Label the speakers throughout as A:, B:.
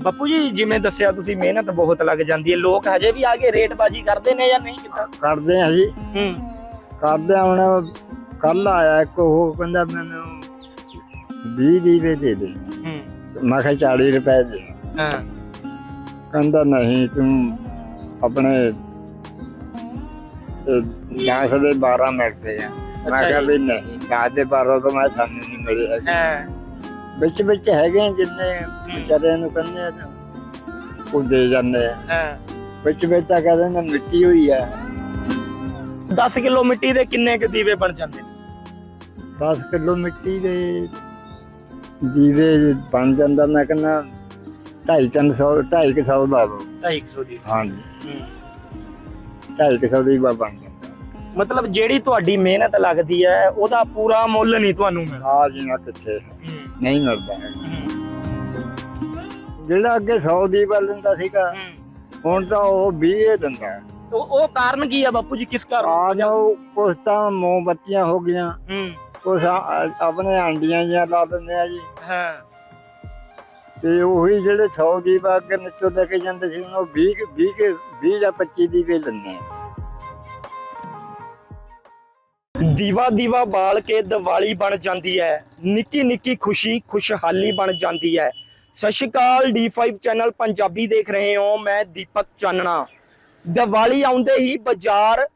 A: ਬਾਪੂ ਜੀ ਜਿਵੇਂ ਦੱਸਿਆ ਤੁਸੀਂ ਮਿਹਨਤ ਬਹੁਤ ਲੱਗ ਜਾਂਦੀ ਹੈ। ਲੋਕ ਹਜੇ ਵੀ ਆਗੇ ਰੇਟ ਬਾਜੀ ਕਰਦੇ ਨੇ ਜਾਂ ਨਹੀਂ ਕਿਦਾਂ
B: ਕਰਦੇ ਆ ਜੀ।
A: ਹੂੰ।
B: ਕਰਦੇ ਆ ਹੁਣ ਕੱਲ ਆਇਆ ਇੱਕ ਉਹ ਕਹਿੰਦਾ ਮੈਨੂੰ 20 ਦੀਵੇ ਦੇ ਦੇ।
A: ਹੂੰ।
B: ਮੈਂ ਕਿਹਾ 40 ਰੁਪਏ ਦੇ।
A: ਹਾਂ।
B: ਕਹਿੰਦਾ ਨਹੀਂ ਤੂੰ ਆਪਣੇ 10 ਦੇ 12 ਮਿਲਦੇ ਆ। ਮੈਂ ਕਿਹਾ। ਵੀ ਨਹੀਂ 10 ਦੇ 12 ਤਾਂ ਮੈਂ ਸਾਨੂੰ ਨਹੀਂ ਮਿਲੇ ਹੈਗੇ
A: ਹਾਂ।
B: ਵਿੱਚ ਵਿੱਚ ਹੈਗੇ ਜਿੰਨੇ ਵਿਚਾਰਿਆਂ ਨੂੰ ਕਹਿੰਦੇ ਆ ਉਹ ਦੇ ਜਾਂਦੇ ਆ।
A: ਹਾਂ।
B: ਵਿੱਚ ਵਿੱਚ ਤਾਂ ਕਹਿੰਦੇ ਨੇ ਮਿੱਟੀ ਹੋਈ ਆ।
A: 10 ਕਿਲੋ ਮਿੱਟੀ ਦੇ ਕਿੰਨੇ ਕੁ ਦੀਵੇ ਬਣ ਜਾਂਦੇ? ਨੇ
B: 10 ਕਿਲੋ ਮਿੱਟੀ ਦੇ ਦੀਵੇ ਬਣ ਜਾਂਦਾ ਮੈਂ ਕਹਿੰਦਾ 250 300 250 ਦਾ ਲਓ।
A: 250 ਦੀ।
B: ਹਾਂਜੀ।
A: ਹੂੰ।
B: 250 ਦੀ ਬਾ ਬਣ ਜਾਂਦਾ
A: ਮਤਲਬ ਜਿਹੜੀ ਤੁਹਾਡੀ ਮਿਹਨਤ ਲੱਗਦੀ ਹੈ ਉਹਦਾ ਪੂਰਾ ਮੁੱਲ ਨਹੀਂ ਤੁਹਾਨੂੰ ਮਿਲਦਾ।
B: ਆ ਜੀ ਨਾ ਕਿੱਥੇ ਨਹੀਂ ਮਿਲਦਾ ਜਿਹੜਾ ਅੱਗੇ 100 ਦੀ ਬਾ ਲੈਂਦਾ ਸੀਗਾ। ਹੁਣ ਤਾਂ ਉਹ 20 ਹੀ ਦਿੰਦਾ।
A: ਉਹ ਉਹ ਕਾਰਨ ਕੀ ਹੈ ਬਾਪੂ ਜੀ? ਕਿਸ ਕਾਰਨ?
B: ਆ ਜਾਓ ਕੁਛ ਤਾਂ ਮੋਮਬੱਤੀਆਂ ਹੋ ਗਈਆਂ। ਕੁਛ ਆ- ਆਪਣੇ ਆਂਡੀਆਂ ਜੀਆਂ ਲਾ ਦਿੰਦੇ ਆ ਜੀ।
A: ਹਾਂ।
B: ਤੇ ਉਹੀ ਜਿਹੜੇ 100 ਦੀ ਬਾ ਅੱਗੇ ਨਿੱਤੋਂ ਲੈ ਕੇ ਜਾਂਦੇ ਸੀ ਉਹ 20 20 20 ਜਾਂ 25 ਦੀ ਵੀ ਲੈਂਦੇ ਆ।
A: ਦੀਵਾ ਦੀਵਾ ਬਾਲ ਕੇ ਦੀਵਾਲੀ ਬਣ ਜਾਂਦੀ ਹੈ। ਨਿੱਕੀ ਨਿੱਕੀ ਖੁਸ਼ੀ, ਖੁਸ਼ਹਾਲੀ ਬਣ ਜਾਂਦੀ ਹੈ। ਸਤਿ ਸ਼੍ਰੀ ਅਕਾਲ D5 ਚੈਨਲ ਪੰਜਾਬੀ ਦੇਖ ਰਹੇ ਹੋ, ਮੈਂ ਦੀਪਕ ਚਾਨਣਾ। ਦੀਵਾਲੀ ਆਉਂਦੇ ਹੀ ਬਾਜ਼ਾਰ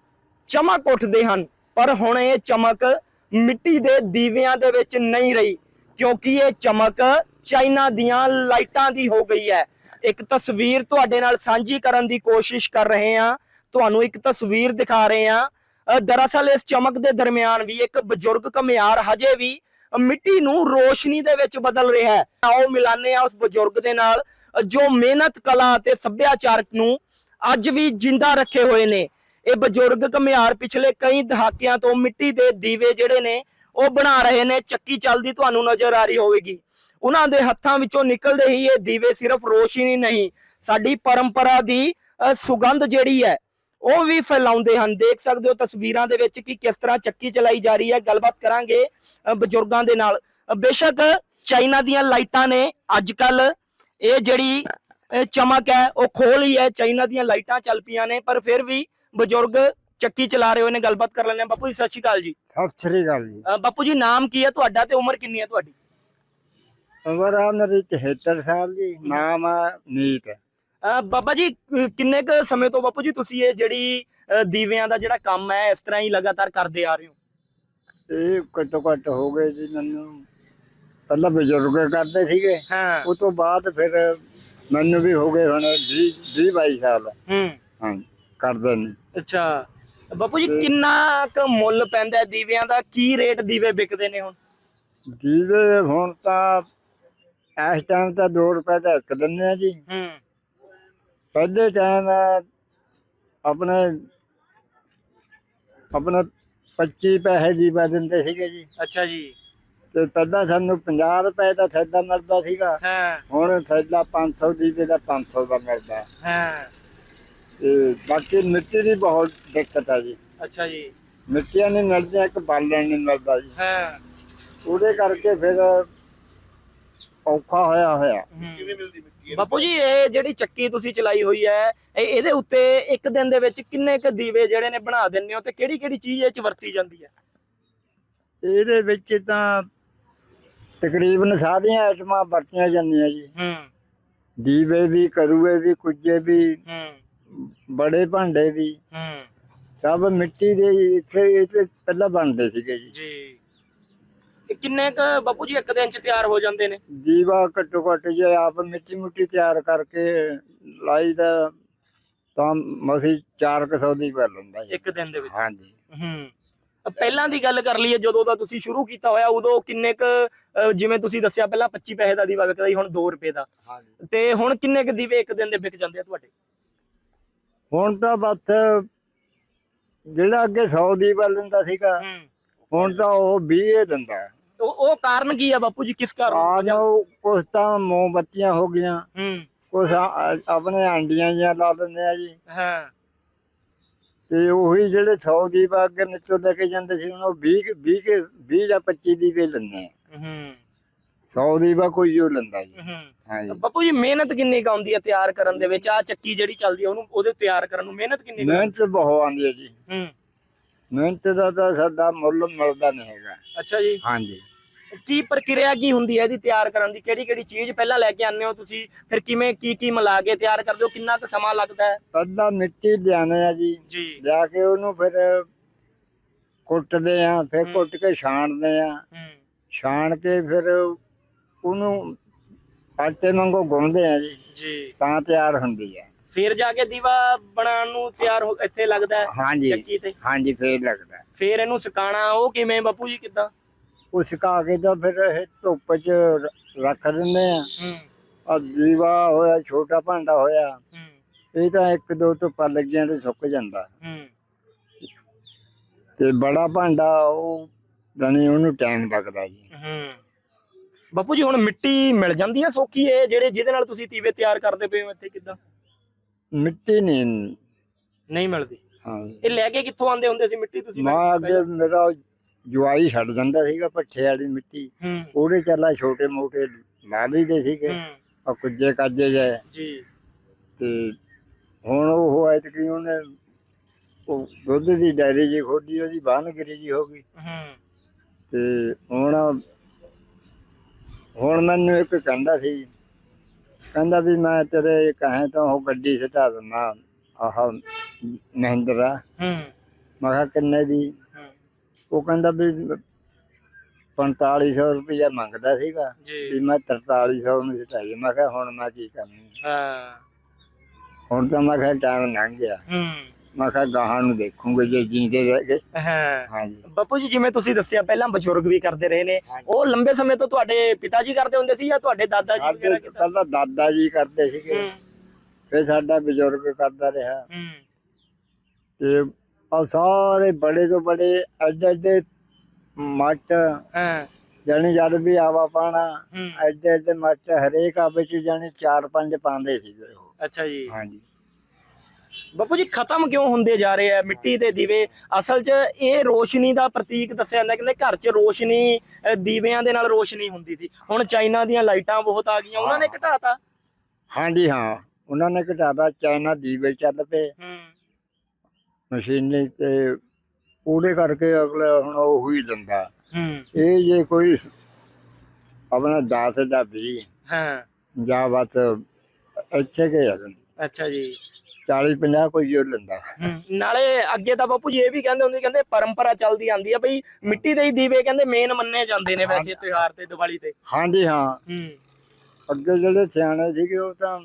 A: ਚਮਕ ਉੱਠਦੇ ਹਨ, ਪਰ ਹੁਣ ਇਹ ਚਮਕ ਮਿੱਟੀ ਦੇ ਦੀਵਿਆਂ ਦੇ ਵਿੱਚ ਨਹੀਂ ਰਹੀ, ਕਿਉਂਕਿ ਇਹ ਚਮਕ ਚਾਈਨਾ ਦੀਆਂ ਲਾਈਟਾਂ ਦੀ ਹੋ ਗਈ ਹੈ। ਇੱਕ ਤਸਵੀਰ ਤੁਹਾਡੇ ਨਾਲ ਸਾਂਝੀ ਕਰਨ ਦੀ ਕੋਸ਼ਿਸ਼ ਕਰ ਰਹੇ ਹਾਂ। ਤੁਹਾਨੂੰ ਇੱਕ ਤਸਵੀਰ ਦਿਖਾ ਰਹੇ ਹਾਂ। ਦਰਅਸਲ ਇਸ ਚਮਕ ਦੇ ਦਰਮਿਆਨ ਵੀ ਇੱਕ ਬਜ਼ੁਰਗ ਘਮਿਆਰ ਹਜੇ ਵੀ ਮਿੱਟੀ ਨੂੰ ਰੋਸ਼ਨੀ ਦੇ ਵਿੱਚ ਬਦਲ ਰਿਹਾ ਹੈ। ਆਓ ਮਿਲਾਨੇ ਆ ਉਸ ਬਜ਼ੁਰਗ ਦੇ ਨਾਲ ਜੋ ਮਿਹਨਤ, ਕਲਾ ਅਤੇ ਸੱਭਿਆਚਾਰਕ ਨੂੰ ਅੱਜ ਵੀ ਜਿੰਦਾ ਰੱਖੇ ਹੋਏ ਨੇ। ਇਹ ਬਜ਼ੁਰਗ ਘਮਿਆਰ ਪਿਛਲੇ ਕਈ ਦਹਾਕਿਆਂ ਤੋਂ ਮਿੱਟੀ ਦੇ ਦੀਵੇ ਜਿਹੜੇ ਨੇ, ਉਹ ਬਣਾ ਰਹੇ ਨੇ। ਚੱਕੀ ਚੱਲਦੀ ਤੁਹਾਨੂੰ ਨਜ਼ਰ ਆ ਰਹੀ ਹੋਵੇਗੀ। ਉਹਨਾਂ ਦੇ ਹੱਥਾਂ ਵਿੱਚੋਂ ਨਿਕਲਦੇ ਹੀ ਇਹ ਦੀਵੇ ਸਿਰਫ ਰੋਸ਼ਨੀ ਨਹੀਂ, ਸਾਡੀ ਪਰੰਪਰਾ ਦੀ ਸੁਗੰਧ ਜਿਹੜੀ ਹੈ ਉਹ ਵੀ ਫੈਲਾਉਂਦੇ ਹਨ। ਦੇਖ ਸਕਦੇ ਹੋ ਤਸਵੀਰਾਂ ਦੇ ਵਿੱਚ ਕਿ ਕਿਸ ਤਰ੍ਹਾਂ ਚੱਕੀ ਚਲਾਈ ਜਾ ਰਹੀ ਹੈ। ਗੱਲਬਾਤ ਕਰਾਂਗੇ ਬਜ਼ੁਰਗਾਂ ਦੇ ਨਾਲ। ਬੇਸ਼ੱਕ ਚਾਈਨਾ ਦੀਆਂ ਲਾਈਟਾਂ ਨੇ ਅੱਜ ਕੱਲ ਇਹ ਜਿਹੜੀ ਚਮਕ ਹੈ ਉਹ ਖੋਲ ਹੀ ਹੈ। ਚਾਈਨਾ ਦੀਆਂ ਲਾਈਟਾਂ ਚੱਲ ਪਈਆਂ ਨੇ ਪਰ ਫਿਰ ਵੀ ਬਜ਼ੁਰਗ ਚੱਕੀ ਚਲਾ ਰਹੇ ਹੋਏ ਨੇ। ਗੱਲਬਾਤ ਕਰ ਹਾਂ। ਬਾਪੂ ਜੀ ਸਤਿ ਸ਼੍ਰੀ ਅਕਾਲ ਜੀ।
B: ਸਤਿ ਸ੍ਰੀ ਅਕਾਲ ਜੀ।
A: ਬਾਪੂ ਜੀ ਨਾਮ ਕੀ ਹੈ ਤੁਹਾਡਾ ਤੇ ਉਮਰ ਕਿੰਨੀ ਹੈ ਤੁਹਾਡੀ?
B: ਉਮਰ ਆ ਮੇਰੀ 73 ਸਾਲ ਦੀ। ਨਾਮ ਆ ਨੀਤ
A: ਅ, ਬਾਬਾ ਜੀ ਕਿੰਨੇ ਕੁ ਸਮੇਂ ਤੋਂ ਬਾਪੂ ਜੀ ਤੁਸੀਂ ਇਹ ਜਿਹੜੀ ਦੀਵਿਆਂ ਦਾ ਜਿਹੜਾ ਕੰਮ ਹੈ ਇਸ ਤਰ੍ਹਾਂ ਹੀ ਲਗਾਤਾਰ ਕਰਦੇ ਆ ਰਹੇ ਹੋ?
B: ਇਹ ਘੱਟੋ ਘੱਟ ਹੋ ਗਏ ਜੀ ਮੈਨੂੰ। ਪਹਿਲਾਂ ਬਜ਼ੁਰਗ ਕਰਦੇ ਸੀਗੇ।
A: ਹਾਂ।
B: ਉਹ ਤੋਂ ਬਾਅਦ ਫਿਰ ਮੈਨੂੰ ਵੀ ਹੋ ਗਏ ਹੁਣ 20 20 22 ਸਾਲ।
A: ਹੂੰ।
B: ਹਾਂ ਕਰਦੇ ਨੇ।
A: ਅੱਛਾ। ਬਾਪੂ ਜੀ ਕਿੰਨਾ ਕੁ ਮੁੱਲ ਪੈਂਦਾ ਦੀਵਿਆਂ ਦਾ? ਕੀ ਰੇਟ ਦੀਵੇ ਵਿਕਦੇ ਨੇ ਹੁਣ?
B: ਜਿਹਦੇ ਹੁਣ ਤਾਂ ਇਸ ਟਾਈਮ ਤਾਂ 2 ਰੁਪਏ ਦਾ ਇੱਕ ਦਿੰਦੇ ਆ ਜੀ।
A: ਹੂੰ।
B: ਪਹਿਲੇ ਟਾਈਮ ਆਪਣੇ ਆਪਣੇ 25 ਪੈਸੇ ਦੀ ਪਾ ਦਿੰਦੇ ਸੀਗੇ ਜੀ।
A: ਅੱਛਾ ਜੀ।
B: ਤੇ ਪਹਿਲਾਂ ਸਾਨੂੰ 50 ਰੁਪਏ ਦਾ ਥੈਲਾ ਮਿਲਦਾ ਸੀਗਾ।
A: ਹਾਂ।
B: ਹੁਣ ਥੈਲਾ 500 ਦੀ ਤੇ ਦਾ 500 ਦਾ ਮਿਲਦਾ।
A: ਹਾਂ।
B: ਤੇ ਬਾਕੀ ਮਿੱਟੀ ਦੀ ਬਹੁਤ ਦਿੱਕਤ ਆ ਜੀ।
A: ਅੱਛਾ ਜੀ।
B: ਮਿੱਟੀਆਂ ਨਹੀਂ ਮਿਲਦੀਆਂ ਇੱਕ ਬਾਲਣ ਨਹੀਂ ਮਿਲਦਾ ਜੀ।
A: ਹਾਂ।
B: ਉਹਦੇ ਕਰਕੇ ਫਿਰ ਔਖਾ ਹੋਇਆ ਹੋਇਆ।
A: ਕਿਵੇਂ ਮਿਲਦੀ ਮਿੱਟੀ ਬਾਪੂ ਜੀ ਇਹ ਜਿਹੜੀ ਚੱਕੀ ਤੁਸੀਂ ਚਲਾਈ ਹੋਈ ਹੈ ਇਹ ਇਹਦੇ ਉੱਤੇ ਇੱਕ ਦਿਨ ਦੇ ਵਿੱਚ ਕਿੰਨੇ ਕ ਦੀਵੇ ਜਿਹੜੇ ਨੇ ਬਣਾ ਦਿੰਦੇ ਹੋ ਤੇ ਕਿਹੜੀ ਕਿਹੜੀ ਚੀਜ਼ ਇਹ ਚ ਵਰਤੀ ਜਾਂਦੀ ਹੈ?
B: ਇਹਦੇ ਵਿੱਚ ਤਾਂ ਤਕਰੀਬਨ ਸਾਰੀਆਂ ਆਈਟਮਾਂ ਵਰਤੀਆਂ ਜਾਂਦੀਆਂ ਜੀ।
A: ਹੂੰ।
B: ਦੀਵੇ ਵੀ ਕਰੂਏ ਵੀ ਕੁੱਜੇ ਵੀ
A: ਹੂੰ।
B: ਬੜੇ ਭਾਂਡੇ ਵੀ।
A: ਹੂੰ।
B: ਸਭ ਮਿੱਟੀ ਦੇ ਇੱਥੇ ਇੱਥੇ ਪਹਿਲਾਂ ਬਣਦੇ ਸੀਗੇ ਜੀ।
A: ਜੀ। ਇਹ ਕਿੰਨੇ ਕ ਬਾਪੂ ਜੀ ਇੱਕ ਦਿਨ ਚ ਤਿਆਰ ਹੋ ਜਾਂਦੇ ਨੇ?
B: ਦੀਵਾ ਘੱਟੋ ਘੱਟ ਜੇ ਆਪ ਮਿੱਟੀ ਮੁੱਟੀ ਤਿਆਰ ਕਰਕੇ ਲਾਈ ਦਾ ਤਾਂ ਮਸੀ 400 ਦੀ ਕਰ ਲੈਂਦਾ ਜੀ।
A: ਇੱਕ ਦਿਨ ਦੇ ਵਿੱਚ?
B: ਹਾਂਜੀ।
A: ਹੂੰ। ਪਹਿਲਾਂ ਦੀ ਗੱਲ ਕਰ ਲਈਏ ਜਦੋਂ ਦਾ ਤੁਸੀਂ ਸ਼ੁਰੂ ਕੀਤਾ ਹੋਇਆ ਉਦੋਂ ਕਿੰਨੇ ਕ ਜਿਵੇਂ ਤੁਸੀਂ ਦੱਸਿਆ ਪਹਿਲਾਂ 25 ਪੈਸੇ ਦਾ ਦੀਵਾ ਵਿਕਦਾ ਸੀ ਹੁਣ 2 ਰੁਪਏ ਦਾ।
B: ਹਾਂਜੀ।
A: ਤੇ ਹੁਣ ਕਿੰਨੇ ਕ ਦੀਵੇ ਇੱਕ ਦਿਨ ਦੇ ਵਿਕ ਜਾਂਦੇ ਆ ਤੁਹਾਡੇ?
B: ਹੁਣ ਤਾਂ ਬਸ ਜਿਹੜਾ ਅੱਗੇ 100 ਦੀ ਬਲ ਦਿੰਦਾ ਸੀਗਾ ਹੁਣ ਤਾਂ ਉਹ 20 ਹੀ ਦਿੰਦਾ।
A: ਉਹ ਉਹ ਕਾਰਨ ਕੀ ਆ ਬਾਪੂ ਜੀ? ਕਿਸ
B: ਆ
A: ਕਾਰਨ
B: ਜਾਓ ਕੁਛ ਤਾਂ ਮੋਮਬੱਤੀਆਂ ਹੋ ਗਈਆਂ।
A: ਹੂੰ।
B: ਕੁਛ ਆ- ਆਪਣੇ ਆਂਡੀਆਂ ਜੀਆਂ ਲਾ ਦਿੰਦੇ ਆ ਜੀ।
A: ਹਾਂ।
B: ਤੇ ਉਹੀ ਜਿਹੜੇ 100 ਦੀ ਬਾ ਅੱਗੇ ਨਿੱਤੋਂ ਲੈ ਕੇ ਜਾਂਦੇ ਸੀ ਹੁਣ ਉਹ 20 20 20 ਜਾਂ 25 ਦੀ ਵੀ ਲੈਂਦੇ ਆ।
A: ਹੂੰ।
B: 100 ਦੀ ਵਾ ਕੋਈ ਜੋ ਲੈਂਦਾ ਜੀ।
A: ਹੂੰ।
B: ਹਾਂਜੀ
A: ਬਾਪੂ ਜੀ ਮਿਹਨਤ ਕਿੰਨੀ ਕੁ ਆਉਂਦੀ ਹੈ ਤਿਆਰ ਕਰਨ ਦੇ ਵਿੱਚ? ਆ ਚੱਕੀ ਜਿਹੜੀ ਚੱਲਦੀ ਹੈ ਉਹਨੂੰ ਉਹਦੇ ਤਿਆਰ ਕਰਨ ਨੂੰ ਮਿਹਨਤ ਕਿੰਨੀ
B: ਮਿਹਨਤ ਬਹੁਤ ਆਉਂਦੀ ਹੈ ਜੀ।
A: ਹੂੰ।
B: ਮਿਹਨਤ ਦਾ ਤਾਂ ਸਾਡਾ ਮੁੱਲ ਮਿਲਦਾ ਨਹੀਂ ਹੈਗਾ।
A: ਅੱਛਾ ਜੀ।
B: ਹਾਂਜੀ।
A: ਕੀ ਪ੍ਰਕਿਰਿਆ ਕੀ ਹੁੰਦੀ ਹੈ ਇਹਦੀ ਤਿਆਰ ਕਰਨ ਦੀ? ਕਿਹੜੀ ਕਿਹੜੀ ਚੀਜ਼ ਪਹਿਲਾਂ ਲੈ ਕੇ ਆਉਂਦੇ ਹੋ ਤੁਸੀਂ? ਫਿਰ ਕਿਵੇਂ ਕੀ ਕੀ ਮਿਲਾ ਕੇ ਤਿਆਰ ਕਰਦੇ ਹੋ? ਕਿੰਨਾ ਕੁ ਸਮਾਂ ਲੱਗਦਾ ਹੈ?
B: ਪਹਿਲਾਂ ਮਿੱਟੀ ਲਿਆਣੇ ਆ ਜੀ।
A: ਜੀ।
B: ਲਿਆ ਕੇ ਉਹਨੂੰ ਫਿਰ ਕੁੱਟਦੇ ਆ ਫਿਰ ਕੁੱਟ ਕੇ ਛਾਣਦੇ ਆ। ਛਾਣ ਕੇ ਫਿਰ ਉਹਨੂੰ ਆਟੇ ਵਾਂਗੂ ਗੁੰਨਦੇ ਆ ਜੀ।
A: ਜੀ।
B: ਤਾਂ ਤਿਆਰ ਹੁੰਦੀ ਹੈ।
A: ਫਿਰ ਜਾ ਕੇ ਦੀਵਾ ਬਣਾਉਣ ਨੂੰ ਤਿਆਰ ਹੋ ਇੱਥੇ ਲੱਗਦਾ ਹੈ
B: ਹਾਂਜੀ।
A: ਚੱਕੀ ਤੇ।
B: ਹਾਂਜੀ ਫੇਰ ਲੱਗਦਾ
A: ਫਿਰ ਇਹਨੂੰ ਸੁਕਾਣਾ ਉਹ ਕਿਵੇਂ ਬਾਪੂ ਜੀ ਕਿਦਾਂ?
B: ਉਹ ਸੁਕਾ ਕੇ ਤਾਂ ਫਿਰ ਇਹ ਧੁੱਪ 'ਚ ਰ- ਰੱਖ ਦਿੰਦੇ ਆ
A: ਹੂੰ।
B: ਆ ਦੀਵਾ ਹੋਇਆ ਛੋਟਾ ਭਾਂਡਾ ਹੋਇਆ
A: ਹੂੰ।
B: ਇਹ ਤਾਂ ਇੱਕ ਦੋ ਧੁੱਪਾਂ ਲੱਗੀਆਂ ਤੇ ਸੁੱਕ ਜਾਂਦਾ।
A: ਹੂੰ।
B: ਤੇ ਬੜਾ ਭਾਂਡਾ ਉਹ ਜਾਣੀ ਉਹਨੂੰ ਟਾਈਮ ਲੱਗਦਾ ਜੀ।
A: ਹੂੰ। ਬਾਪੂ ਜੀ ਹੁਣ ਮਿੱਟੀ ਮਿਲ ਜਾਂਦੀ ਹੈ ਸੌਖੀ ਇਹ ਜਿਹੜੇ ਜਿਹਦੇ ਨਾਲ ਤੁਸੀਂ ਦੀਵੇ ਤਿਆਰ ਕਰਦੇ ਪਏ ਹੋ ਇੱਥੇ ਕਿਦਾਂ?
B: ਮਿੱਟੀ ਨਹੀਂ
A: ਨਹੀਂ ਮਿਲਦੀ।
B: ਹਾਂ।
A: ਇਹ ਲੈ ਕੇ ਕਿੱਥੋਂ ਆਉਂਦੇ ਹੁੰਦੇ ਸੀ ਮਿੱਟੀ ਤੁਸੀਂ?
B: ਮਾਂ ਅੱਗੇ ਮੇਰਾ ਜਵਾਈ ਛੱਡ ਦਿੰਦਾ ਸੀਗਾ ਪੱਠੇ ਵਾਲੀ ਮਿੱਟੀ। ਉਹਦੇ ਚੱਲਾ ਛੋਟੇ ਮੋਟੇ ਲਾ ਲਈਦੇ ਸੀਗੇ। ਆ ਕੁੱਜੇ ਕਾਜੇ ਜੇ
A: ਜੀ।
B: ਤੇ ਹੁਣ ਉਹ ਹੋਇਆ ਤੇ ਕਿ ਉਹਨੇ ਉਹ ਦੁੱਧ ਦੀ ਡੈਰੀ ਜੀ ਖੋਲੀ ਉਹਦੀ ਬਾਨਗਰੀ ਜੀ ਹੋ ਗਈ।
A: ਹੂੰ।
B: ਤੇ ਹੁਣ ਹੁਣ ਮੈਨੂੰ ਇੱਕ ਕਹਿੰਦਾ ਸੀ ਕਹਿੰਦਾ ਵੀ ਮੈਂ ਤੇਰੇ ਕਹੇ ਤਾਂ ਉਹ ਗੱਡੀ ਸਟਾ ਦਿੰਦਾ ਆਹ ਮਹਿੰਦਰਾ।
A: ਹੂੰ।
B: ਮੈਂ ਕਿਹਾ ਕਿੰਨੇ ਦੀ? ਉਹ ਕਹਿੰਦਾ ਵੀ 4500 ਰੁਪਇਆ ਮੰਗਦਾ ਸੀਗਾ ਵੀ ਮੈਂ 4300 ਨੂੰ ਸਟਾਈ। ਮੈਂ ਕਿਹਾ ਹੁਣ ਮੈਂ ਕੀ ਕਰਨੀ?
A: ਹਾਂ।
B: ਹੁਣ ਤਾਂ ਮੈਂ ਕਿਹਾ ਟਾਈਮ ਲੰਘ ਗਿਆ।
A: ਹੂੰ।
B: ਮੈਂ ਕਿਹਾ ਗਾਹਾਂ ਨੂੰ ਦੇਖੂਗੇ ਜੇ ਜੀਂਦੇ ਰਹਿ ਗਏ
A: ਹਾਂ।
B: ਹਾਂਜੀ।
A: ਬਾਪੂ ਜੀ ਜਿਵੇਂ ਤੁਸੀਂ ਦੱਸਿਆ ਪਹਿਲਾਂ ਬਜ਼ੁਰਗ ਵੀ ਕਰਦੇ ਰਹੇ ਨੇ। ਉਹ ਲੰਬੇ ਸਮੇਂ ਤੋਂ ਤੁਹਾਡੇ ਪਿਤਾ ਜੀ ਕਰਦੇ ਹੁੰਦੇ ਸੀ ਜਾਂ ਤੁਹਾਡੇ ਦਾਦਾ ਜੀ ਵਗੈਰਾ
B: ਸਾਡੇ
A: ਕਿਦਾਂ?
B: ਪਹਿਲਾਂ ਦਾਦਾ ਜੀ ਕਰਦੇ ਸੀਗੇ। ਫਿਰ ਸਾਡਾ ਬਜ਼ੁਰਗ ਕਰਦਾ ਰਿਹਾ।
A: ਹੂੰ।
B: ਤੇ ਆ ਸਾਰੇ ਬੜੇ ਤੋਂ ਬੜੇ ਐਡੇ ਐਡੇ ਮੱਟ
A: ਹਾਂ।
B: ਜਾਣੀ ਜਦ ਵੀ ਆਵਾ ਪਾਣਾ
A: ਹੂੰ।
B: ਐਡੇ ਐਡੇ ਮੱਟ ਹਰੇਕ ਆ ਵਿੱਚ ਜਾਣੀ ਚਾਰ ਪੰਜ ਪਾਉਂਦੇ ਸੀਗੇ ਉਹ।
A: ਅੱਛਾ ਜੀ।
B: ਹਾਂਜੀ।
A: ਬਾਪੂ ਜੀ ਖਤਮ ਕਿਉਂ ਹੁੰਦੇ ਜਾ ਰਹੇ ਆ? ਮਿੱਟੀ ਦੇ ਦੀਵੇ। ਅਸਲ 'ਚ ਇਹ ਰੋਸ਼ਨੀ ਦਾ ਪ੍ਰਤੀਕ ਦੱਸਿਆ ਜਾਂਦਾ ਕਹਿੰਦੇ ਘਰ 'ਚ ਰੋਸ਼ਨੀ ਅ, ਦੀਵਿਆਂ ਦੇ ਨਾਲ ਰੋਸ਼ਨੀ ਹੁੰਦੀ ਸੀ। ਹੁਣ ਚਾਈਨਾ ਦੀਆਂ ਲਾਈਟਾਂ ਬਹੁਤ ਆ ਗਈਆਂ ਉਹਨਾਂ ਨੇ ਘਟਾਤਾ?
B: ਹਾਂਜੀ ਹਾਂ। ਉਹਨਾਂ ਨੇ ਘਟਾਦਾ ਚਾਈਨਾ ਦੀਵੇ ਚੱਲ ਪਏ। ਮਸ਼ੀਨੀ ਤੇ ਉਹਦੇ ਕਰਕੇ ਅਗਲਾ ਹੁਣ ਉਹ ਹੀ ਦਿੰਦਾ
A: ਹੂੰ।
B: ਇਹ ਜੇ ਕੋਈ ਆਪਣਾ 10 ਦਾ 20
A: ਹਾਂ।
B: ਜਾਂ ਬਸ ਇੱਥੇ ਕੇ ਆ
A: ਅੱਛਾ ਜੀ।
B: 40 50 ਕੋਈ ਜੋ ਲੈਂਦਾ।
A: ਨਾਲੇ ਅੱਗੇ ਤਾਂ ਬਾਪੂ ਜੀ ਇਹ ਵੀ ਕਹਿੰਦੇ ਹੁੰਦੇ ਕਹਿੰਦੇ ਪਰੰਪਰਾ ਚੱਲਦੀ ਆਂਦੀ ਆ ਬਈ ਮਿੱਟੀ ਦੇ ਹੀ ਦੀਵੇ ਕਹਿੰਦੇ ਮੇਨ ਮੰਨੇ ਜਾਂਦੇ ਨੇ ਵੈਸੇ ਤਿਉਹਾਰ ਤੇ ਦੀਵਾਲੀ ਤੇ।
B: ਹਾਂਜੀ ਹਾਂ।
A: ਹੂੰ।
B: ਅੱਗੇ ਜਿਹੜੇ ਸਿਆਣੇ ਸੀਗੇ ਉਹ ਤਾਂ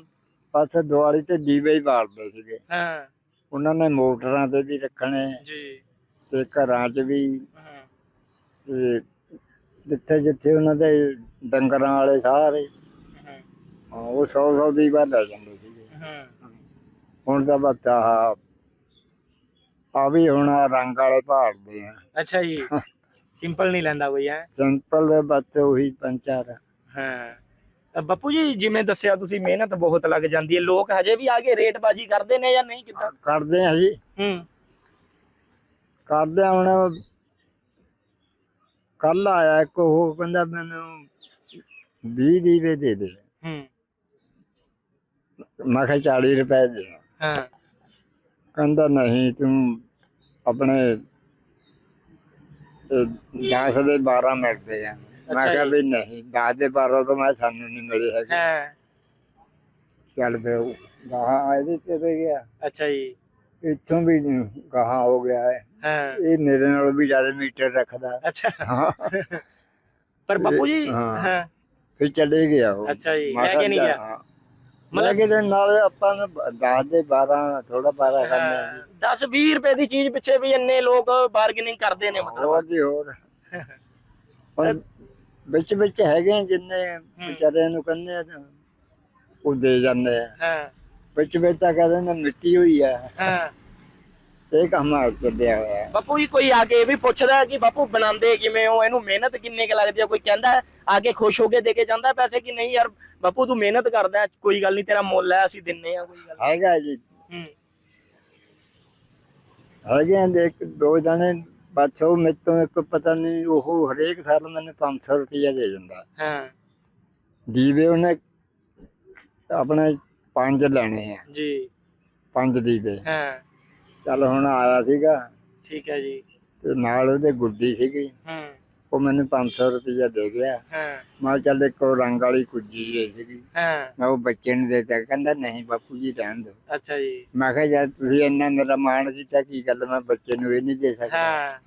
B: ਬਸ ਦਿਵਾਲੀ ਤੇ ਦੀਵੇ ਹੀ ਬਾਲਦੇ ਸੀਗੇ।
A: ਹਾਂ।
B: ਉਹਨਾਂ ਨੇ ਮੋਟਰਾਂ ਤੇ ਵੀ ਰੱਖਣੇ
A: ਜੀ।
B: ਤੇ ਘਰਾਂ 'ਚ ਵੀ।
A: ਹਾਂ।
B: ਤੇ ਜਿੱਥੇ ਜਿੱਥੇ ਉਹਨਾਂ ਦੇ ਡੰਗਰਾਂ ਵਾਲੇ ਸਾਰੇ
A: ਹਾਂ,
B: ਉਹ 100 100 ਦੀਵਾ ਲੈ ਜਾਂਦੇ ਸੀਗੇ।
A: ਹਾਂ।
B: ਹੁਣ ਤਾਂ ਬਸ ਆਹ ਆ ਵੀ ਹੁਣ ਆਹ ਰੰਗ ਵਾਲੇ ਭਾਲਦੇ ਆ।
A: ਅੱਛਾ ਜੀ। ਸਿੰਪਲ ਨਹੀਂ ਲੈਂਦਾ ਕੋਈ ਹੈ?
B: ਸਿੰਪਲ ਦੇ ਬਸ ਉਹੀ ਪੰਜ ਚਾਰ।
A: ਹਾਂ। ਅ, ਬਾਪੂ ਜੀ ਜਿਵੇਂ ਦੱਸਿਆ ਤੁਸੀਂ ਮਿਹਨਤ ਬਹੁਤ ਲੱਗ ਜਾਂਦੀ ਹੈ। ਲੋਕ ਹਜੇ ਵੀ ਆਗੇ ਰੇਟ ਬਾਜੀ ਕਰਦੇ ਨੇ ਜਾਂ ਨਹੀਂ ਕਿਦਾਂ?
B: ਕਰਦੇ ਆ ਜੀ।
A: ਹੂੰ।
B: ਕਰਦੇ ਆ ਹੁਣ। ਕੱਲ ਆਇਆ ਇੱਕ ਉਹ ਕਹਿੰਦਾ ਮੈਨੂੰ 20 ਦੀਵੇ ਦੇ ਦੇ।
A: ਹੂੰ।
B: ਮੈਂ ਕਿਹਾ 40 ਰੁਪਏ ਦੇ
A: ਹਾਂ।
B: ਕਹਿੰਦਾ ਨਹੀਂ ਤੂੰ ਆਪਣੇ 10 ਦੇ 12 ਮਿਲਦੇ ਆ। ਮੈਂ ਕਿਹਾ। ਵੀ ਨਹੀਂ 10 ਦੇ 12 ਤਾਂ ਮੈਂ ਸਾਨੂੰ ਨਹੀਂ ਮਿਲੇ ਹੈਗੇ।
A: ਹਾਂ।
B: ਚੱਲ ਉਹ ਗਾਹਾਂ ਇਹਦੇ ਤੇ ਰਹਿ ਗਿਆ।
A: ਅੱਛਾ ਜੀ।
B: ਇੱਥੋਂ ਵੀ ਗਾਹਾਂ ਹੋ ਗਿਆ ਹੈ।
A: ਹਾਂ।
B: ਇਹ ਮੇਰੇ ਨਾਲ ਵੀ ਜ਼ਿਆਦਾ ਮੀਟਰ ਰੱਖਦਾ।
A: ਅੱਛਾ।
B: ਹਾਂ।
A: ਪਰ ਬਾਪੂ ਜੀ
B: ਹਾਂ। ਫਿਰ ਚਲੇ ਗਿਆ ਉਹ।
A: ਅੱਛਾ ਜੀ,
B: ਮੈਂ
A: ਲੈ ਕੇ ਨਹੀਂ ਗਿਆ?
B: ਕੇ ਤੇ ਨਾਲ ਆਪਾਂ ਨੂੰ 10 ਦੇ 12 ਥੋੜਾ 12 ਕਰਨਾ
A: 10 20 ਰੁਪਏ ਦੀ ਚੀਜ਼ ਪਿੱਛੇ ਵੀ ਇੰਨੇ ਲੋਕ ਬਾਰਗੇਨਿੰਗ ਕਰਦੇ ਨੇ ਮਤਲਬ।
B: ਹੋਰ ਜੀ ਹੋਰ। ਹੁਣ ਵਿੱਚ ਵਿੱਚ ਹੈਗੇ ਜਿੰਨੇ ਵਿਚਾਰਿਆਂ ਨੂੰ ਕਹਿੰਦੇ ਆ ਉਹ ਦੇ ਜਾਂਦੇ ਆ।
A: ਹਾਂ।
B: ਵਿੱਚ ਵਿੱਚ ਤਾਂ ਕਹਿੰਦੇ ਨੇ ਮਿੱਟੀ ਹੋਈ ਆ।
A: ਹਾਂ।
B: ਇਹ ਕੰਮ ਆ ਚੱਲਿਆ ਹੋਇਆ
A: ਬਾਪੂ ਜੀ ਕੋਈ ਆ ਕੇ ਇਹ ਵੀ ਪੁੱਛਦਾ ਹੈ ਕਿ ਬਾਪੂ ਬਣਾਉਂਦੇ ਕਿਵੇਂ ਹੋ? ਇਹਨੂੰ ਮਿਹਨਤ ਕਿੰਨੀ ਕੁ ਲੱਗਦੀ ਹੈ? ਕੋਈ ਕਹਿੰਦਾ ਹੈ, ਆ ਕੇ ਖੁਸ਼ ਹੋ ਕੇ ਦੇ ਕੇ ਜਾਂਦਾ ਹੈ ਪੈਸੇ ਕਿ ਨਹੀਂ ਯਾਰ ਬਾਪੂ ਤੂੰ ਮਿਹਨਤ ਕਰਦਾ ਹੈ, ਕੋਈ ਗੱਲ ਨਹੀਂ ਤੇਰਾ ਮੁੱਲ ਹੈ ਅਸੀਂ ਦਿੰਨੇ ਆ ਕੋਈ ਗੱਲ
B: ਹੈਗਾ ਜੀ।
A: ਹੂੰ।
B: ਹੈਗੇ ਆ ਦੇ ਇੱਕ ਦੋ ਜਣੇ ਮੇਰੇ ਤੋਂ ਇੱਕ ਪਤਾ ਨਹੀਂ ਉਹ ਹਰੇਕ ਸਾਲ ਮੈਨੂੰ 500 ਰੁਪਇਆ ਦੇ ਜਾਂਦਾ
A: ਹਾਂ।
B: ਦੀਵੇ ਉਹਨੇ ਆਪਣੇ ਪੰਜ ਲੈਣੇ ਆ।
A: ਜੀ।
B: ਪੰਜ ਦੀਵੇ।
A: ਹਾਂ।
B: ਚੱਲ ਹੁਣ ਆਇਆ ਸੀਗਾ
A: ਠੀਕ ਹੈ ਜੀ।
B: ਤੇ ਨਾਲ ਉਹਦੇ ਗੁੱਡੀ ਸੀਗੀ।
A: ਹੂੰ।
B: ਉਹ ਮੈਨੂੰ 500 ਰੁਪਇਆ ਦੇ ਗਿਆ।
A: ਹਾਂ।
B: ਮੈਂ ਕਿਹਾ ਚੱਲ ਇੱਕ ਉਹ ਰੰਗ ਵਾਲੀ ਕੁੱਜੀ ਜਿਹੀ ਸੀਗੀ।
A: ਹਾਂ।
B: ਮੈਂ ਉਹ ਬੱਚੇ ਨੂੰ ਦੇ ਦਿੱਤਾ ਕਹਿੰਦਾ ਨਹੀਂ ਬਾਪੂ ਜੀ ਰਹਿਣ ਦਿਓ।
A: ਅੱਛਾ ਜੀ।
B: ਮੈਂ ਕਿਹਾ ਯਾਰ ਤੁਸੀਂ ਇੰਨਾ ਮੇਰਾ ਮਾਣ ਕੀਤਾ ਕੀ ਗੱਲ ਮੈਂ ਬੱਚੇ ਨੂੰ ਇਹ ਨਹੀਂ ਦੇ ਸਕਦਾ।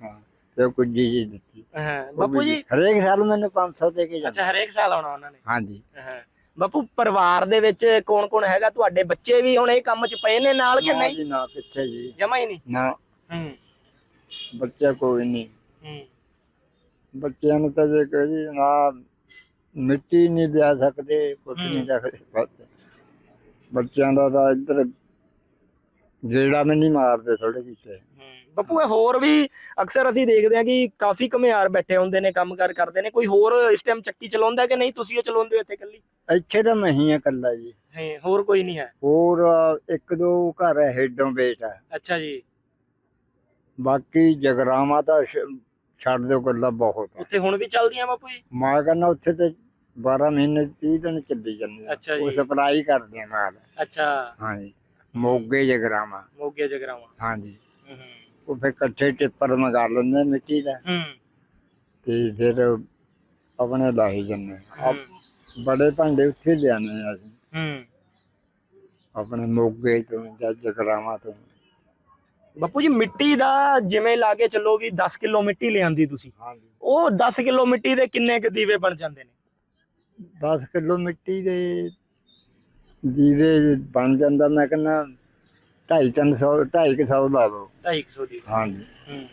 A: ਹਾਂ।
B: ਤੇ ਉਹ ਕੁੱਜੀ ਜੀ ਦਿੱਤੀ।
A: ਹਾਂ। ਬਾਪੂ ਜੀ।
B: ਹਰੇਕ ਸਾਲ ਮੈਨੂੰ 500 ਦੇ ਕੇ ਜਾਂਦਾ।
A: ਅੱਛਾ ਹਰੇਕ ਸਾਲ ਆਉਣਾ ਉਹਨਾਂ ਨੇ?
B: ਹਾਂਜੀ।
A: ਹਾਂ। ਬਾਪੂ ਪਰਿਵਾਰ ਦੇ ਵਿੱਚ ਕੌਣ ਕੌਣ ਹੈਗਾ? ਤੁਹਾਡੇ ਬੱਚੇ ਵੀ ਹੁਣ ਇਹ ਕੰਮ 'ਚ ਪਏ ਨੇ ਨਾਲ ਕਿ
B: ਨਾ
A: ਨਹੀਂ?
B: ਜੀ ਨਾ ਕਿੱਥੇ ਜੀ।
A: ਜਮਾ ਹੀ ਨਹੀਂ?
B: ਨਾ।
A: ਹੂੰ।
B: ਬੱਚਾ ਕੋਈ ਨਹੀਂ।
A: ਹੂੰ।
B: ਬੱਚਿਆਂ ਨੂੰ ਤਾਂ ਜੇ ਕਹੀ ਨਾ ਮਿੱਟੀ ਨਹੀਂ ਲਿਆ ਸਕਦੇ ਕੁਝ ਨਹੀਂ। ਲਿਆ ਸਕਦੇ। ਬੱਚਿਆਂ ਦਾ ਤਾਂ ਇੱਧਰ ਜਿਹੜਾ ਮੈਂ ਨਹੀਂ ਮਾਰਦੇ ਥੋੜੇ ਕੀਤੇ
A: ਬਾਪੂ ਇਹ ਹੋਰ ਵੀ ਅਕਸਰ ਅਸੀਂ ਦੇਖਦੇ ਹਾਂ ਕਿ ਕਾਫੀ ਘੁਮਿਆਰ ਬੈਠੇ ਹੁੰਦੇ ਨੇ ਕੰਮਕਾਰ ਕਰਦੇ ਨੇ। ਕੋਈ ਹੋਰ ਇਸ ਟਾਈਮ ਚੱਕੀ ਚਲਾਉਂਦਾ ਕਿ ਨਹੀਂ? ਤੁਸੀਂ ਉਹ ਚਲਾਉਂਦੇ ਹੋ ਇੱਥੇ ਇਕੱਲੀ?
B: ਇੱਥੇ ਤਾਂ ਮੈਂ ਹੀ ਆ ਇਕੱਲਾ ਜੀ।
A: ਹਾਂ ਹੋਰ ਕੋਈ ਨਹੀਂ ਹੈ?
B: ਹੋਰ ਇੱਕ ਦੋ ਘਰ ਹੈ ਹੇਡੋਂ ਬੇਟਾ
A: ਅੱਛਾ ਜੀ।
B: ਬਾਕੀ ਜਗਰਾਵਾਂ ਤਾਂ ਛੱਡ ਦਿਓ ਗੱਲਾਂ ਬਹੁਤ ਹੈ
A: ਉੱਥੇ ਹੁਣ ਵੀ ਚੱਲਦੀਆਂ ਬਾਪੂ ਜੀ?
B: ਮੈਂ ਕਹਿੰਦਾ ਉੱਥੇ ਤੇ 12 ਮਹੀਨੇ 30 ਦਿਨ ਚੱਲੀ ਜਾਂਦੇ ਆ।
A: ਅੱਛਾ
B: ਉਹ
A: ਜੀ।
B: ਸਪਲਾਈ ਕਰਦੇ ਆ ਨਾਲ।
A: ਅੱਛਾ।
B: ਹਾਂਜੀ। ਮੋਗੇ ਜਗਰਾਵਾਂ।
A: ਮੋਗੇ ਜਗਰਾਵਾਂ।
B: ਹਾਂਜੀ।
A: ਹੂੰ
B: ਉਹ ਫਿਰ ਇਕੱਠੇ ਟਿੱਪਰ ਮੰਗਾ ਲੈਂਦੇ ਮਿੱਟੀ ਦਾ।
A: ਹੂੰ।
B: ਤੇ ਫਿਰ ਆਪਣੇ ਲਾਹੀ ਜੰਨੇ ਬੜੇ ਭਾਂਡੇ ਉੱਥੇ ਲਿਆਨੇ ਆ ਅਸੀਂ।
A: ਹੂੰ।
B: ਆਪਣੇ ਮੋਗੇ ਤੋਂ ਜਾਂ ਜਗਰਾਵਾਂ ਤੋਂ।
A: ਬਾਪੂ ਜੀ ਮਿੱਟੀ ਦਾ ਜਿਵੇਂ ਲਾ ਕੇ ਚੱਲੋ ਵੀ 10 ਕਿਲੋ ਮਿੱਟੀ ਲਿਆਂਦੀ ਤੁਸੀਂ।
B: ਹਾਂਜੀ।
A: ਉਹ 10 ਕਿਲੋ ਮਿੱਟੀ ਦੇ ਕਿੰਨੇ ਕੁ ਦੀਵੇ ਬਣ ਜਾਂਦੇ ਨੇ?
B: 10 ਕਿਲੋ ਮਿੱਟੀ ਦੇ ਦੀਵੇ ਬਣ ਜਾਂਦਾ ਮੈਂ ਕਹਿੰਦਾ 2.5 300 2.5 ਸੌ ਲਾ ਲਓ।
A: 250 ਦੀ।
B: ਹਾਂਜੀ।
A: ਹੂੰ।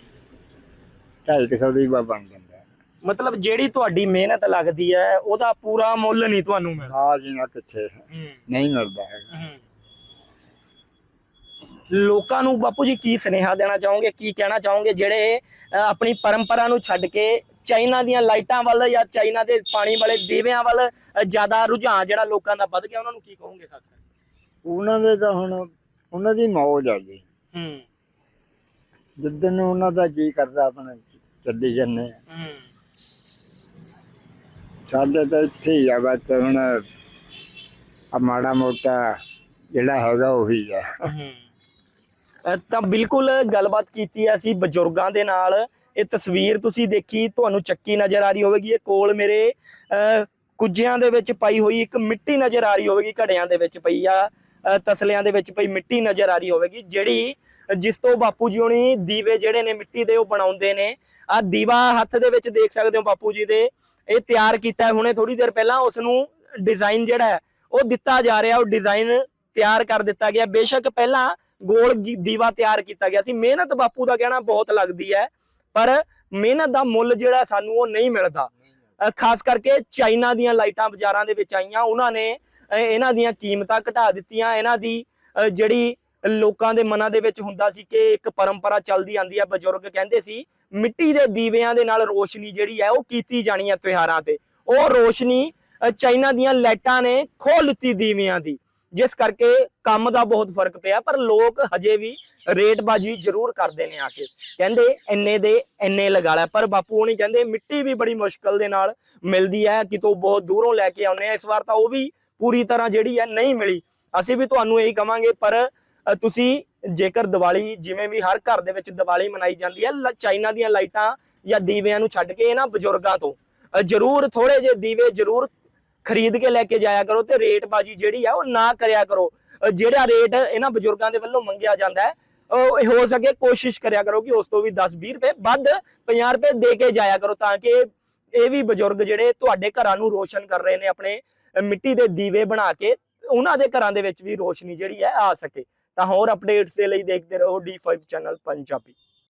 B: 2.5 ਸੌ ਦੀ ਬਾ ਬਣ ਜਾਂਦਾ।
A: ਮਤਲਬ ਜਿਹੜੀ ਤੁਹਾਡੀ ਮਿਹਨਤ ਲੱਗਦੀ ਹੈ ਉਹਦਾ ਪੂਰਾ ਮੁੱਲ ਨਹੀਂ ਤੁਹਾਨੂੰ ਮਿਲਦਾ।
B: ਆ ਜੀ ਨਾ ਕਿੱਥੇ
A: ਹੂੰ।
B: ਨਹੀਂ ਮਿਲਦਾ ਹੈਗਾ।
A: ਹੂੰ। ਲੋਕਾਂ ਨੂੰ ਬਾਪੂ ਜੀ ਕੀ ਸੁਨੇਹਾ ਦੇਣਾ ਚਾਹੋਗੇ? ਕੀ ਕਹਿਣਾ ਚਾਹੋਗੇ? ਜਿਹੜੇ ਆਪਣੀ ਪਰੰਪਰਾ ਨੂੰ ਛੱਡ ਕੇ ਚਾਈਨਾ ਦੀਆਂ ਲਾਈਟਾਂ ਵੱਲ ਜਾਂ ਚਾਈਨਾ ਦੇ ਪਾਣੀ ਵਾਲੇ ਦੀਵਿਆਂ ਵੱਲ ਜ਼ਿਆਦਾ ਰੁਝਾਨ ਜਿਹੜਾ ਲੋਕਾਂ ਦਾ ਵੱਧ ਗਿਆ ਉਹਨਾਂ ਨੂੰ ਕੀ ਕਹੋਗੇ ਖਾਸ ਕਰਕੇ?
B: ਉਹਨਾਂ ਦੇ ਤਾਂ ਹੁਣ ਉਹਨਾਂ ਦੀ ਮੌਜ ਆ ਜੀ
A: ਹੂੰ।
B: ਜਿੱਦਨ ਉਹਨਾਂ ਦਾ ਜੀ ਕਰਦਾ ਆਪਣਾ ਚੱਲੀ ਜੰਨੇ
A: ਹੂੰ।
B: ਸਾਡੇ ਤਾਂ ਇੱਥੇ ਹੀ ਆ ਬਸ ਹੁਣ ਆ ਮਾੜਾ ਮੋਟਾ ਜਿਹੜਾ ਹੈਗਾ ਉਹੀ ਆ।
A: ਹੂੰ। ਤਾਂ ਬਿਲਕੁਲ ਗੱਲਬਾਤ ਕੀਤੀ ਹੈ ਅਸੀਂ ਬਜ਼ੁਰਗਾਂ ਦੇ ਨਾਲ। ਇਹ ਤਸਵੀਰ ਤੁਸੀਂ ਦੇਖੀ ਤੁਹਾਨੂੰ ਚੱਕੀ ਨਜ਼ਰ ਆ ਰਹੀ ਹੋਵੇਗੀ। ਇਹ ਕੋਲ ਮੇਰੇ ਅ, ਕੁੱਜਿਆਂ ਦੇ ਵਿੱਚ ਪਈ ਹੋਈ ਇੱਕ ਮਿੱਟੀ ਨਜ਼ਰ ਆ ਰਹੀ ਹੋਵੇਗੀ ਘੜਿਆਂ ਦੇ ਵਿੱਚ ਪਈ ਆ ਤਸਲਿਆਂ ਦੇ ਵਿੱਚ ਪਈ ਮਿੱਟੀ ਨਜ਼ਰ ਆ ਰਹੀ ਹੋਵੇਗੀ ਜਿਹੜੀ ਜਿਸ ਤੋਂ ਬਾਪੂ ਜੀ ਹੁਣੀ ਦੀਵੇ ਜਿਹੜੇ ਨੇ ਮਿੱਟੀ ਦੇ ਉਹ ਬਣਾਉਂਦੇ ਨੇ। ਆ ਦੀਵਾ ਹੱਥ ਦੇ ਵਿੱਚ ਦੇਖ ਸਕਦੇ ਹੋ ਬਾਪੂ ਜੀ ਦੇ। ਇਹ ਤਿਆਰ ਕੀਤਾ ਹੈ ਹੁਣੇ ਥੋੜੀ ਦੇਰ ਪਹਿਲਾਂ ਉਸ ਨੂੰ ਡਿਜ਼ਾਈਨ ਜਿਹੜਾ ਹੈ ਉਹ ਦਿੱਤਾ ਜਾ ਰਿਹਾ ਉਹ ਡਿਜ਼ਾਈਨ ਤਿਆਰ ਕਰ ਦਿੱਤਾ ਗਿਆ। ਬੇਸ਼ੱਕ ਪਹਿਲਾਂ ਗੋਲ ਦੀਵਾ ਤਿਆਰ ਕੀਤਾ ਗਿਆ ਸੀ। ਮਿਹਨਤ ਬਾਪੂ ਦਾ ਕਹਿਣਾ ਬਹੁਤ ਲੱਗਦੀ ਹੈ। ਪਰ ਮਿਹਨਤ ਦਾ ਮੁੱਲ ਜਿਹੜਾ ਸਾਨੂੰ ਉਹ ਨਹੀਂ ਮਿਲਦਾ। ਖਾਸ ਕਰਕੇ ਚਾਈਨਾ ਦੀਆਂ ਲਾਈਟਾਂ ਬਾਜ਼ਾਰਾਂ ਦੇ ਵਿੱਚ ਆਈਆਂ, ਉਹਨਾਂ ਨੇ ਇਹਨਾਂ ਦੀਆਂ ਕੀਮਤਾਂ ਘਟਾ ਦਿੱਤੀਆਂ। ਇਹਨਾਂ ਦੀ ਜਿਹੜੀ ਲੋਕਾਂ ਦੇ ਮਨਾਂ ਦੇ ਵਿੱਚ ਹੁੰਦਾ ਸੀ ਕਿ ਇੱਕ ਪਰੰਪਰਾ ਚੱਲਦੀ ਆਂਦੀ ਹੈ ਬਜ਼ੁਰਗ ਕਹਿੰਦੇ ਸੀ, ਮਿੱਟੀ ਦੇ ਦੀਵਿਆਂ ਦੇ ਨਾਲ ਰੋਸ਼ਨੀ ਜਿਹੜੀ ਹੈ, ਉਹ ਕੀਤੀ ਜਾਣੀ ਹੈ ਤਿਉਹਾਰਾਂ ਤੇ। ਉਹ ਰੋਸ਼ਨੀ ਚਾਈਨਾ ਦੀਆਂ ਲਾਈਟਾਂ ਨੇ ਖੋਹ ਲਿੱਤੀ ਦੀਵਿਆਂ ਦੀ। ਜਿਸ ਕਰਕੇ ਕੰਮ ਦਾ ਬਹੁਤ ਫ਼ਰਕ ਪਿਆ, ਪਰ ਲੋਕ ਹਜੇ ਵੀ ਰੇਟਬਾਜ਼ੀ ਜ਼ਰੂਰ ਕਰਦੇ ਨੇ ਆ ਕੇ। ਕਹਿੰਦੇ ਇੰਨੇ ਦੇ ਇੰਨੇ ਲਗਾ ਲੈ, ਪਰ ਬਾਪੂ ਹੁਣੀ ਕਹਿੰਦੇ ਮਿੱਟੀ ਵੀ ਬੜੀ ਮੁਸ਼ਕਲ ਦੇ ਨਾਲ ਮਿਲਦੀ ਹੈ, ਕਿਤੋਂ ਬਹੁਤ ਦੂਰੋਂ ਲੈ ਕੇ ਆਉਂਦੇ ਆ। ਇਸ ਵਾਰ ਤਾਂ ਉਹ ਵੀ ਪੂਰੀ ਤਰ੍ਹਾਂ ਜਿਹੜੀ ਹੈ ਨਹੀਂ ਮਿਲੀ। ਅਸੀਂ ਵੀ ਤੁਹਾਨੂੰ ਇਹੀ ਕਵਾਂਗੇ, ਪਰ ਤੁਸੀਂ ਜੇਕਰ ਦੀਵਾਲੀ ਜਿਵੇਂ ਵੀ ਹਰ ਘਰ ਦੇ ਵਿੱਚ ਦੀਵਾਲੀ ਮਨਾਈ ਜਾਂਦੀ ਹੈ, ਲ- ਚਾਈਨਾ ਦੀਆਂ ਲਾਈਟਾਂ ਜਾਂ ਦੀਵਿਆਂ ਨੂੰ ਛੱਡ ਕੇ ਇਹਨਾਂ ਬਜ਼ੁਰਗਾਂ ਤੋਂ ਜ਼ਰੂਰ ਥੋੜੇ ਜਿਹੇ ਦੀਵੇ ਜ਼ਰੂਰ ਖਰੀਦ ਕੇ ਲੈ ਕੇ ਜਾਇਆ ਕਰੋ ਤੇ ਰੇਟ ਬਾਜੀ ਜਿਹੜੀ ਆ ਉਹ ਨਾ ਕਰਿਆ ਕਰੋ। ਜਿਹੜਾ ਰੇਟ ਇਹਨਾਂ ਬਜ਼ੁਰਗਾਂ ਦੇ ਵੱਲੋਂ ਮੰਗਿਆ ਜਾਂਦਾ ਹੈ, ਉਹ ਹੋ ਸਕੇ ਕੋਸ਼ਿਸ਼ ਕਰਿਆ ਕਰੋ ਕਿ ਉਸ ਤੋਂ ਵੀ 10 20 ਰੁਪਏ ਵੱਧ 50 ਰੁਪਏ ਦੇ ਕੇ ਜਾਇਆ ਕਰੋ ਤਾਂ ਕਿ ਇਹ ਵੀ ਬਜ਼ੁਰਗ ਜਿਹੜੇ ਤੁਹਾਡੇ ਘਰਾਂ ਨੂੰ ਰੋਸ਼ਨ ਕਰ ਰਹੇ ਨੇ ਆਪਣੇ ਮਿੱਟੀ ਦੇ ਦੀਵੇ ਬਣਾ ਕੇ, ਉਹਨਾਂ ਦੇ ਘਰਾਂ ਦੇ ਵਿੱਚ ਵੀ ਰੋਸ਼ਨੀ ਜਿਹੜੀ ਹੈ ਆ ਸਕੇ। ਤਾਂ ਹੋਰ ਅਪਡੇਟਸ ਦੇ ਲਈ ਦੇਖਦੇ ਰਹੋ D5 ਚੈਨਲ ਪੰਜਾਬੀ